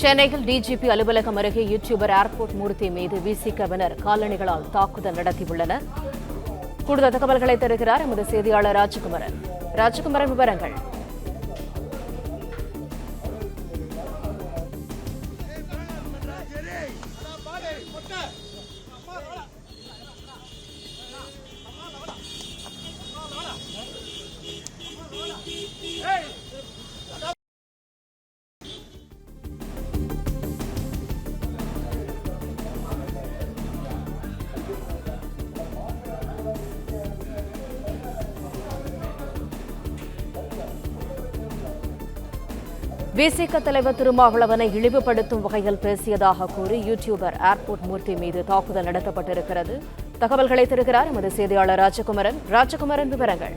சென்னையில் டிஜிபி அலுவலகம் அருகே யூடியூபர் ஏர்போர்ட் மூர்த்தி மீது விசிகவினர் காலணிகளால் தாக்குதல் நடத்தியுள்ளனர். கூடுதல் தகவல்களை தருகிறார் எமது செய்தியாளர் ராஜகுமரன். ராஜகுமரன் விவரங்கள். விசிக தலைவர் திருமாவளவனை இழிவுபடுத்தும் வகையில் பேசியதாக கூறி யூடியூபர் ஏர்போர்ட் மூர்த்தி மீது தாக்குதல் நடத்தப்பட்டிருக்கிறது. தகவல்களை தருகிறார் எமது செய்தியாளர் ராஜகுமரன். ராஜகுமரன் விவரங்கள்.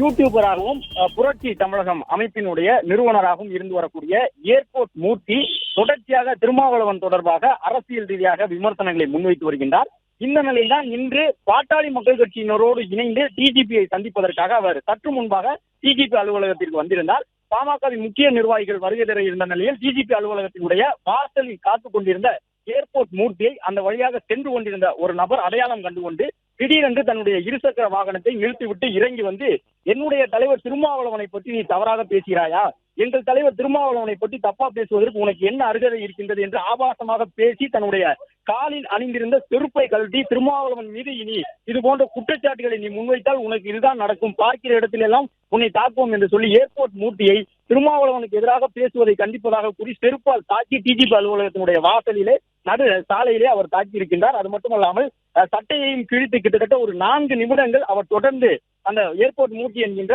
யூடியூபராகவும் புரட்சி தமிழகம் அமைப்பினுடைய நிறுவனராகவும் இருந்து வரக்கூடிய ஏர்போர்ட் மூர்த்தி தொடர்ச்சியாக திருமாவளவன் தொடர்பாக அரசியல் ரீதியாக விமர்சனங்களை முன்வைத்து வருகின்றார். இந்த நிலையில்தான் இன்று பாட்டாளி மக்கள் கட்சியினரோடு இணைந்து டிஜிபியை சந்திப்பதற்காக அவர் சற்று முன்பாக டிஜிபி அலுவலகத்திற்கு வந்திருந்தார். பாமகவின் முக்கிய நிர்வாகிகள் வருகை தர இருந்த நிலையில் டிஜிபி அலுவலகத்தினுடைய வாசலில் காத்துக் கொண்டிருந்த ஏர்போர்ட் மூர்த்தியை அந்த வழியாக சென்று கொண்டிருந்த ஒரு நபர் அடையாளம் கண்டு கொண்டு திடீரென்று தன்னுடைய இருசக்கர வாகனத்தை நிறுத்திவிட்டு இறங்கி வந்து என்னுடைய தலைவர் திருமாவளவனை பற்றி நீ தவறாக பேசுகிறாயா? எங்கள் தலைவர் திருமாவளவனை பற்றி தப்பா பேசுவதற்கு உனக்கு என்ன அருகதை இருக்கின்றது என்று ஆபாசமாக பேசி தன்னுடைய காலில் அணிந்திருந்த செருப்பை கழட்டி திருமாவளவன் மீது இனி இது போன்ற குற்றச்சாட்டுகளை நீ முன்வைத்தால் உனக்கு இதுதான் நடக்கும். பார்க்கிற இடத்திலெல்லாம் உன்னை தாக்குவோம் என்று சொல்லி ஏர்போர்ட் மூர்த்தியை திருமாவளவனுக்கு எதிராக பேசுவதை கண்டிப்பதாக கூறி செருப்பால் தாக்கி டிஜிபி அலுவலகத்தினுடைய வாசலிலே நடு சாலையிலே அவர் தாக்கி இருக்கின்றார் அது மட்டுமல்லாமல் சட்டையையும் கிழித்து கிட்டத்தட்ட ஒரு நான்கு நிமிடங்கள் அவர் தொடர்ந்து அந்த ஏர்போர்ட் மூர்த்தி என்கின்ற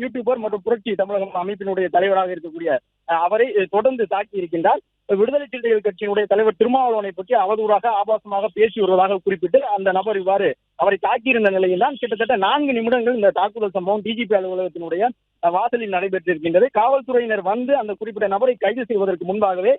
யூடியூபர் மற்றும் புரட்சி தமிழகம் அமைப்பினுடைய தலைவராக இருக்கக்கூடிய அவரை தொடர்ந்து தாக்கி இருக்கின்றார் விடுதலை சிறுத்தைகள் கட்சியினுடைய தலைவர் திருமாவளவனை பற்றி அவதூறாக ஆபாசமாக பேசி வருவதாக குறிப்பிட்டு அந்த நபர் இவ்வாறு அவரை தாக்கியிருந்த நிலையில் தான் கிட்டத்தட்ட நான்கு நிமிடங்கள் இந்த தாக்குதல் சம்பவம் டிஜிபி அலுவலகத்தினுடைய வாசலில் நடைபெற்றிருக்கின்றது. காவல்துறையினர் வந்து அந்த குறிப்பிட்ட நபரை கைது செய்வதற்கு முன்பாகவே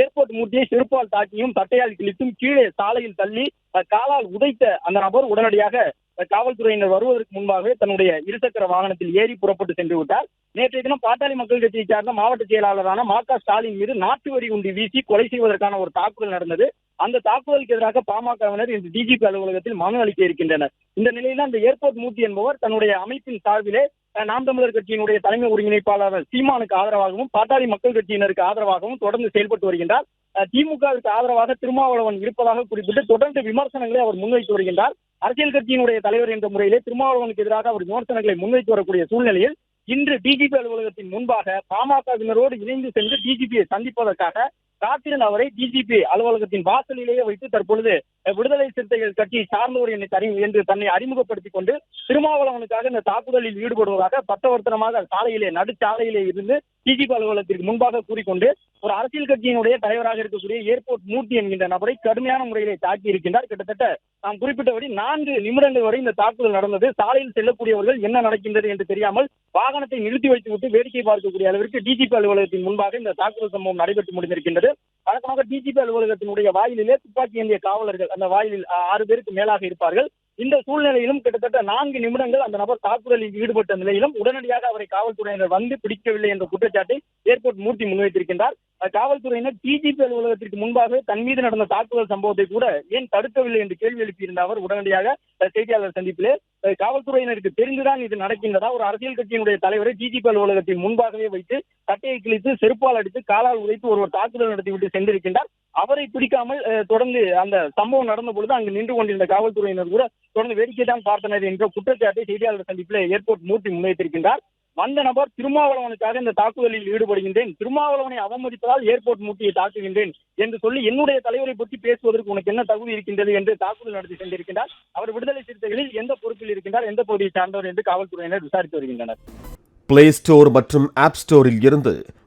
ஏர்போர்ட் மூர்த்தியை செருப்பால் தாக்கியும் தட்டையால் கிழித்தும் கீழே சாலையில் தள்ளி காலால் உதைத்த அந்த நபர் உடனடியாக காவல்துறையினர் வருவதற்கு முன்பாகவே தன்னுடைய இருசக்கர வாகனத்தில் ஏறி புறப்பட்டு சென்று விட்டார். நேற்றைய தினம் பாட்டாளி மக்கள் கட்சியை சார்ந்த மாவட்ட செயலாளரான மா க. ஸ்டாலின் மீது நாட்டு வரி உண்டி வீசி கொலை செய்வதற்கான ஒரு தாக்குதல் நடந்தது. அந்த தாக்குதலுக்கு எதிராக பாமகவினர் இன்று டிஜிபி அலுவலகத்தில் மனு அளிக்க இருக்கின்றனர். இந்த நிலையில் அந்த ஏர்போர்ட் மூர்த்தி என்பவர் தன்னுடைய அமைப்பின் சார்பிலே நாம் தமிழர் கட்சியினுடைய தலைமை ஒருங்கிணைப்பாளர் சீமானுக்கு ஆதரவாகவும் பாட்டாளி மக்கள் கட்சியினருக்கு ஆதரவாகவும் தொடர்ந்து செயல்பட்டு வருகின்றார். திமுகவிற்கு ஆதரவாக திருமாவளவன் இருப்பதாக குறிப்பிட்டு தொடர்ந்து விமர்சனங்களை அவர் முன்வைத்து வருகின்றார். அரசியல் கட்சியினுடைய தலைவர் என்ற முறையிலே திருமாவளவனுக்கு எதிராக அவர் விமர்சனங்களை முன்வைத்து வரக்கூடிய சூழ்நிலையில் இன்று டிஜிபி அலுவலகத்தின் முன்பாக பாமகவினரோடு இணைந்து சென்று டிஜிபியை சந்திப்பதற்காக காத்திருந்த அவரை டிஜிபி அலுவலகத்தின் வாசலிலேயே வைத்து தற்பொழுது விடுதலை சிறுத்தைகள் கட்சி சார்ந்தவர் என்னை தனி என்று தன்னை அறிமுகப்படுத்திக் கொண்டு திருமாவளவனுக்காக இந்த தாக்குதலில் ஈடுபடுவதாக பட்டவர்த்தனமாக சாலையிலே நடுச்சாலையிலே இருந்து டிஜிபி அலுவலகத்திற்கு முன்பாக கூறிக்கொண்டு ஒரு அரசியல் கட்சியினுடைய தலைவராக இருக்கக்கூடிய ஏர்போர்ட் மூர்த்தி என்கின்ற நபரை கடுமையான முறையிலே தாக்கி இருக்கின்றார். கிட்டத்தட்ட நாம் குறிப்பிட்டபடி நான்கு நிமிடங்கள் வரை இந்த தாக்குதல் நடந்தது. சாலையில் செல்லக்கூடியவர்கள் என்ன நடக்கின்றது என்று தெரியாமல் வாகனத்தை நிறுத்தி வைத்துவிட்டு வேடிக்கை பார்க்கக்கூடிய அளவிற்கு டிஜிபி அலுவலகத்தின் முன்பாக இந்த தாக்குதல் சம்பவம் நடைபெற்று முடிந்திருக்கின்றது. வழக்கமாக டிஜிபி அலுவலகத்தினுடைய வாயிலிலே துப்பாக்கி ஏந்திய காவலர்கள் அந்த வாயிலில் ஆறு பேருக்கு மேலாக இருப்பார்கள். இந்த சூழ்நிலையிலும் கிட்டத்தட்ட நான்கு நிமிடங்கள் அந்த நபர் தாக்குதலில் ஈடுபட்ட நிலையிலும் உடனடியாக அவரை காவல்துறையினர் வந்து பிடிக்கவில்லை என்ற குற்றச்சாட்டை ஏர்போர்ட் மூர்த்தி முன்வைத்திருக்கின்றார். காவல்துறையினர் டிஜிபி அலுவலகத்திற்கு முன்பாக தன் மீது நடந்த தாக்குதல் சம்பவத்தை கூட ஏன் தடுக்கவில்லை என்று கேள்வி எழுப்பியிருந்த அவர் உடனடியாக செய்தியாளர் சந்திப்பிலே காவல்துறையினருக்கு தெரிந்துதான் இது நடக்கின்றதா? ஒரு அரசியல் கட்சியினுடைய தலைவரை டிஜிபி அலுவலகத்தின் முன்பாகவே வைத்து சட்டையை கிழித்து செருப்பால் அடித்து காலால் உதைத்து ஒருவர் தாக்குதல் நடத்திவிட்டு சென்றிருக்கின்றார். அவரை பிடிக்காமல் தொடர்ந்து அந்த சம்பவம் நடந்த பொழுது அங்கு நின்று கொண்டிருந்த காவல்துறையினர் கூட தொடர்ந்து வேடிக்கை தான் பார்த்தனர் என்ற குற்றச்சாட்டை செய்தியாளர் சந்திப்பில் ஏர்போர்ட் மூர்த்தி முன்வைத்திருக்கின்றார். வந்த நபர் திருமாவளவனுக்காக இந்த தாக்குதலில் ஈடுபடுகின்றேன். திருமாவளவனை அவமதிப்பதால் ஏர்போர்ட் மூட்டியை தாக்குகின்றேன் என்று சொல்லி என்னுடைய தலைவரை பற்றி பேசுவதற்கு உனக்கு என்ன தகுதி இருக்கின்றது என்று தாக்குதல் நடத்தி சென்றிருக்கின்றார். அவர் விடுதலை சிறுத்தைகளில் எந்த பொறுப்பில் இருக்கின்றார் எந்த பகுதியை சார்ந்தவர் என்று காவல்துறையினர் விசாரித்து வருகின்றனர். பிளே ஸ்டோர் மற்றும் ஆப் ஸ்டோரில் இருந்து